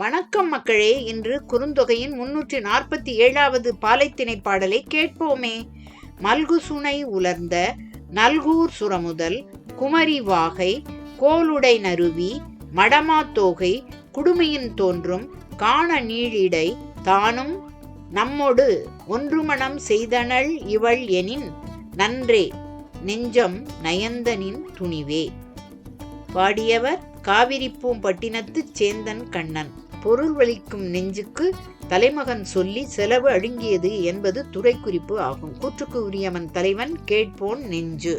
வணக்கம் மக்களே இன்று குறுந்தொகையின் முன்னூற்றி நாற்பத்தி ஏழாவது பாலைத்திணை பாடலை கேட்போமே. மல்குசுனை உலர்ந்த நல்கூர் சுரமுதல் குமரி வாகை கோலுடை நருவி மடமாத்தோகை குடுமையின் தோன்றும் காண நீழிடை தானும் நம்மொடு ஒன்றுமணம் செய்தனள் இவள் எனின் நன்றே நெஞ்சம் நயந்தனின் துணிவே. பாடியவர் காவிரிப்பூம்பட்டினத்துச் சேந்தன் கண்ணன். பொருள் வலிக்கும் நெஞ்சுக்கு தலைமகன் சொல்லி செலவு அழுங்கியது என்பது துறை குறிப்பு ஆகும். கூற்றுக்கு உரியவன் தலைவன் கேட்போன் நெஞ்சு.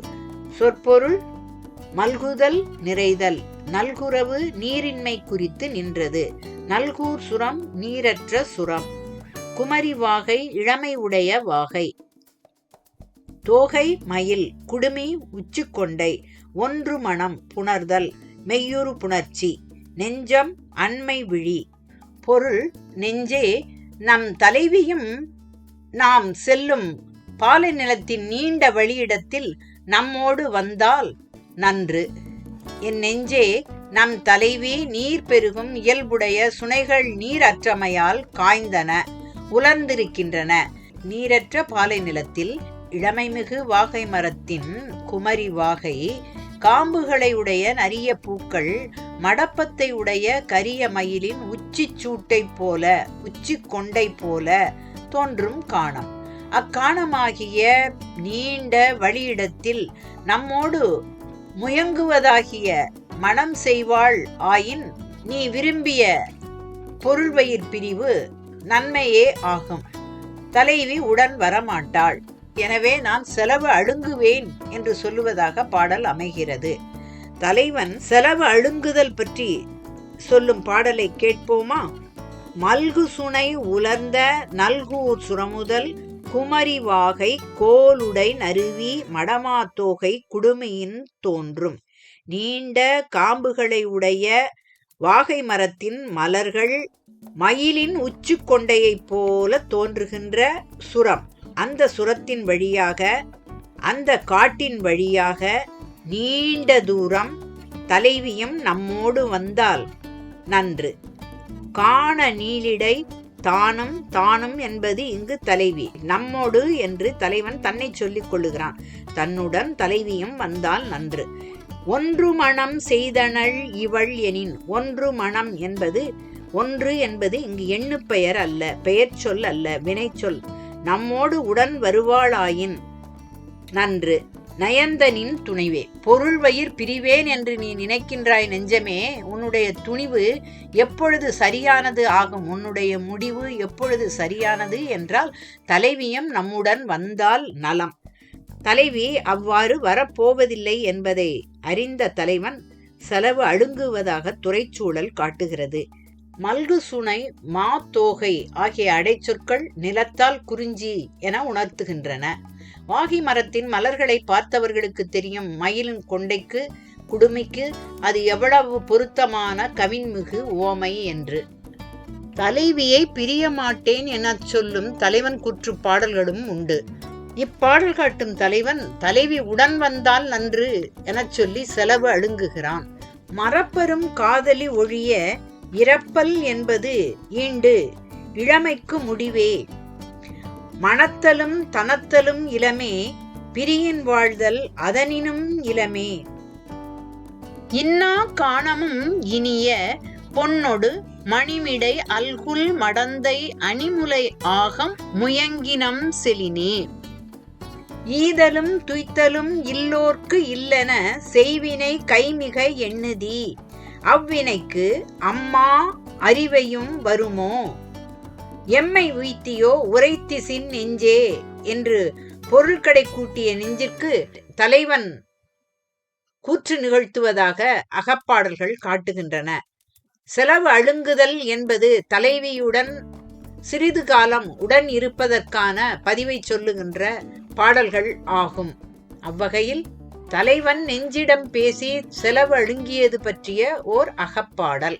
சொற்பொருள் மல்குதல் நிறைதல். நல்குறவு நீரின்மை குறித்து நின்றது. நல்கூர் சுரம் நீரற்ற சுரம். குமரி வாகை இளமை உடைய வாகை. தோகை மயில் குடுமி உச்சிக்கொண்டை ஒன்று மனம் புணர்தல். மெய்யுறு புணர்ச்சி. நெஞ்சம் அண்மை விழி. பொருள் நெஞ்சே நம் தலைவியும் நாம் செல்லும் பாலை நிலத்தின் நீண்ட வழியிடத்தில் நம்மோடு வந்தால் நன்று. என் நெஞ்சே நம் தலைவி நீர் பெருகும் இயல்புடைய சுனைகள் நீர் அற்றமையால் காய்ந்தன உலர்ந்திருக்கின்றன. நீரற்ற பாலை நிலத்தில் இளமைமிகு வாகை மரத்தின் குமரி வாகை காம்புகளை உடைய நரிய பூக்கள் மடப்பத்தை உடைய கரிய மயிலின் உச்சி சூட்டை போல உச்சி கொண்டை போல தோன்றும் காணம். அக்காணமாகிய நீண்ட வழியிடத்தில் நம்மோடு முயங்குவதாகிய மனம் செய்வாள் ஆயின் நீ விரும்பிய பொருள்வயிர் பிரிவு நன்மையே ஆகும். தலைவி உடன் வரமாட்டாள். எனவே நான் செலவு அழுங்குவேன் என்று சொல்லுவதாக பாடல் அமைகிறது. தலைவன் செலவு அழுங்குதல் பற்றி சொல்லும் பாடலை கேட்போமா? மல்கு சுனை உலர்ந்த நல்கூர் சுரமுதல் குமரி வாகை கோலுடை நருவி மடமா தோகை குடுமையின் தோன்றும். நீண்ட காம்புகளை உடைய வாகை மரத்தின் மலர்கள் மயிலின் உச்சி கொண்டையைப் போல தோன்றுகின்ற சுரம். அந்த சுரத்தின் வழியாக அந்த காட்டின் வழியாக நீண்ட தூரம் தலைவியும் நம்மோடு வந்தால் நன்று. காண நீலிடை தானும் தானும் என்பது இங்கு தலைவி. நம்மோடு என்று தலைவன் தன்னை சொல்லிக் கொள்ளுகிறான். தன்னுடன் தலைவியும் வந்தால் நன்று. ஒன்று மனம் செய்தனள் இவள் எனின் ஒன்று மனம் என்பது ஒன்று என்பது இங்கு எண்ணு பெயர் அல்ல பெயர் சொல் அல்ல வினைச்சொல். நம்மோடு உடன் வருவாளாயின். நன்று. நயந்தனின் துணிவே. பொருள் வயிர் பிரிவேன் என்று நீ நினைக்கின்றாய் நெஞ்சமே உன்னுடைய துணிவு எப்பொழுது சரியானது ஆகும்? உன்னுடைய முடிவு எப்பொழுது சரியானது என்றால் தலைவியும் நம்முடன் வந்தால் நலம். தலைவி அவ்வாறு வரப்போவதில்லை என்பதை அறிந்த தலைவன் செலவு அழுங்குவதாக துறைச்சூழல் காட்டுகிறது. மல்கு சுனை மா தோகை ஆகிய அடைச்சொற்கள் நிலத்தால் குறிஞ்சி என உணர்த்துகின்றன. வாகி மரத்தின் மலர்களை பார்த்தவர்களுக்கு தெரியும் மயிலின் கொண்டைக்கு குடுமிக்கு அது எவ்வளவு பொருத்தமான கவின்மிகு ஓமை என்று. தலைவியை பிரிய மாட்டேன் எனச் சொல்லும் தலைவன் குற்று பாடல்களும் உண்டு. இப்பாடல் காட்டும் தலைவன் தலைவி உடன் வந்தால் நன்று எனச் சொல்லி செலவு அழுங்குகிறான். மரப்பெரும் காதலி ஒழிய இறப்பல் என்பது ஈண்டு இளமைக்கு முடிவே. மணத்தலும் தனத்தலும் இளமே பிரியின் வாழ்தல் அதனினும் இளமே. இன்னா காணமும் இனிய பொன்னொடு மணிமிடை அல்குல் மடந்தை அணிமுலை ஆகம் முயங்கினம் செலினே. ஈதலும் துய்த்தலும் இல்லோர்க்கு இல்லென செய்வினை கைமிக எண்ணுதி. அவ்வினைக்கு அம்மா அறிவையும் வருமோ? எம்மை உய்த்தியோ உரைத்திசின் நெஞ்சே என்று பொருள்கடை கூட்டிய நெஞ்சிற்கு தலைவன் கூற்று நிகழ்த்துவதாக அகப்பாடல்கள் காட்டுகின்றன. செலவு அழுங்குதல் என்பது தலைவியுடன் சிறிது காலம் உடன் இருப்பதற்கான பதிவை சொல்லுகின்ற பாடல்கள் ஆகும். அவ்வகையில் தலைவன் நெஞ்சிடம் பேசி செலவழுங்கியது பற்றிய ஓர் அகப்பாடல்.